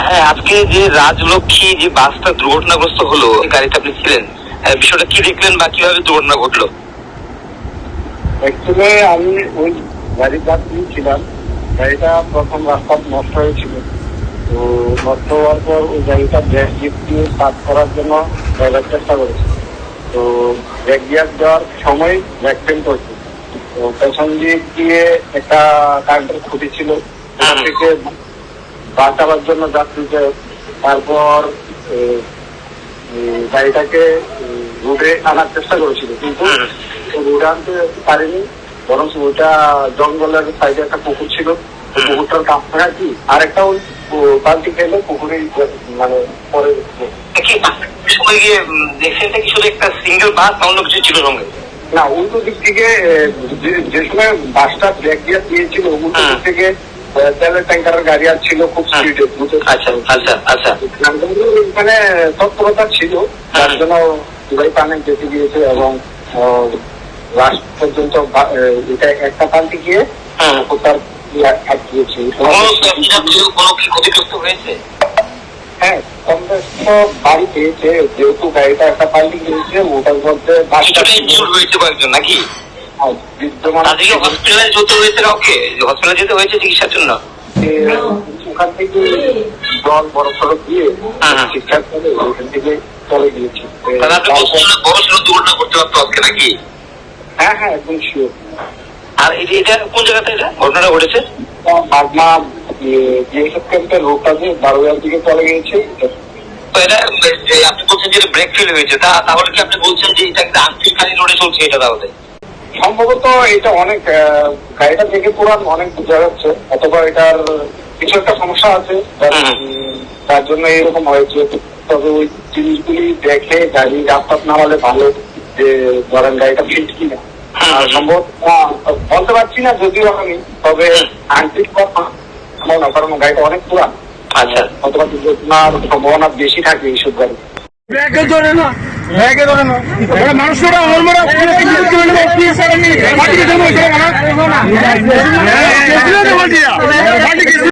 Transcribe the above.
হ্যাঁ আজকে যে রাজলক্ষ্মী যে বাসটা দুর্ঘটনাগ্রস্ত হলো গাড়িতে আপনি ছিলেন হ্যাঁ, বিষয়টা কি দেখলেন বা কীভাবে দুর্ঘটনা ঘটলো অ্যাকচুয়ালি আমি ওই গাড়ির যাত্রী ছিলাম গাড়িটা প্রথম রাস্তা নষ্ট হয়েছিল তো নষ্ট হওয়ার পর ওই গাড়িটা ব্রেক গিফট দিয়ে স্টার্ট করার জন্য ড্রাইভার চেষ্টা করেছে। তো ব্রেক গিয়ার দেওয়ার সময় ব্রেক ফেল করছে। তো পেছন দিক দিয়ে একটা কারেন্টের খুঁটি ছিল। ওখান থেকে বাঁচাবার জন্য যাত্রীকে তারপর গাড়িটাকে রোডে আনার চেষ্টা করেছিল। কিন্তু রোডে আনতে পারিনি। বরং ওইটা জঙ্গলের সাইডে একটা পুকুর ছিল। পুকুরটার কাছ থেকে কি আরেকটা ওই পাল্টি খেলে পুকুরে মানে পরে সময় গিয়ে দেখছেন কি শুধু একটা সিঙ্গেল বাস অন্য কিছু ছিল সঙ্গে না উল্টো দিক থেকে যে- সময় বাসটা ব্রেক দিয়ে দিয়েছিল উল্টো দিক থেকে তেলের ট্যাঙ্কারের গাড়ি খুব হ্যাঁ। স্পিডে আচ্ছা আচ্ছা আচ্ছা। মানে তৎপরতা ছিল তার জন্য দুবাই পানে যেতে গিয়েছে এবং লাস্ট পর্যন্ত এটা একটা পাল্টি গিয়ে। তার হ্যাঁ বাড়ি পেয়েছে যেহেতু গাড়িটা একটা পাল্টি গিয়েছে ওটার মধ্যে নাকি? হসপিটালে যেতে হয়েছে কাউকে? হসপিটালে যেতে হয়েছে চিকিৎসার জন্য? ওখান থেকে জল বড় সড়ক দিয়ে হ্যাঁ, হ্যাঁ। ঠিকঠাক করে ওখান থেকে চলে গিয়েছে। বড় সড়ো দুর্ঘটনা করতে পারতো আজকে নাকি? হ্যাঁ হ্যাঁ একদম শিওর আর এটা কোন জায়গাতে এটা? ঘটনাটা ঘটেছে? বাগমা বিএসএফ ক্যাম্পের রোডটা যে বারোয়ার দিকে চলে গিয়েছে। তো এটা যে আপনি বলছেন যে ব্রেক ফেল হয়েছে তা তাহলে কি আপনি বলছেন যে এটা একটা আন্তরিকালী রোডে চলছে এটা তাহলে? সম্ভবত এটা অনেক গাড়িটা থেকে পুরান অনেক বোঝা যাচ্ছে অথবা এটার কিছু একটা সমস্যা আছে। তার জন্য এরকম হয়েছে। তবে ওই জিনিসগুলি দেখে গাড়ি রাস্তা নামালে ভালো যে ধরেন গাড়িটা ফিট কিনা। হুম। আর বলতে পারছি না যদিও আমি তবে আন্টিক কথা না, কারণ গাড়িটা অনেক পুরান। আচ্ছা। অথবা দুর্ঘটনার সম্ভাবনা বেশি থাকে এইসব গাড়ি। ব্যাগে ধরে না ব্যাগে ধরে পার্টিকে দেবো